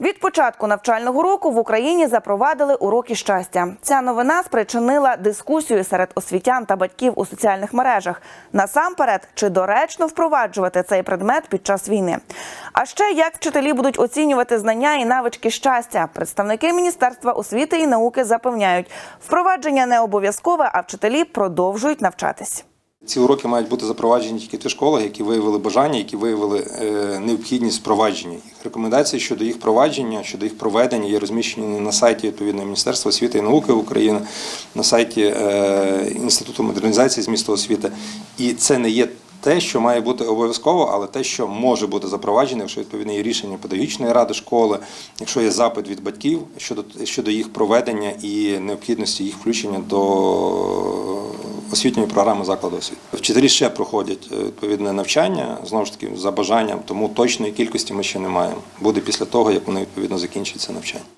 Від початку навчального року в Україні запровадили уроки щастя. Ця новина спричинила дискусію серед освітян та батьків у соціальних мережах. Насамперед, чи доречно впроваджувати цей предмет під час війни. А ще як вчителі будуть оцінювати знання і навички щастя. Представники Міністерства освіти і науки запевняють, впровадження не обов'язкове, а вчителі продовжують навчатись. Ці уроки мають бути запроваджені тільки ті школи, які виявили бажання, які виявили е, необхідність впровадження. Рекомендації щодо їх провадження, щодо їх проведення є розміщені на сайті відповідного Міністерства освіти і науки України, на сайті е, Інституту модернізації змісту освіти. І це не є те, що має бути обов'язково, але те, що може бути запроваджене, якщо відповідне є рішення педагогічної ради школи, якщо є запит від батьків щодо, щодо їх проведення і необхідності їх включення до освітньої програми закладу освіти. Вчителі ще проходять е, відповідне навчання знову ж таки за бажанням, тому точної кількості ми ще не маємо. Буде після того, як вони відповідно закінчаться навчання.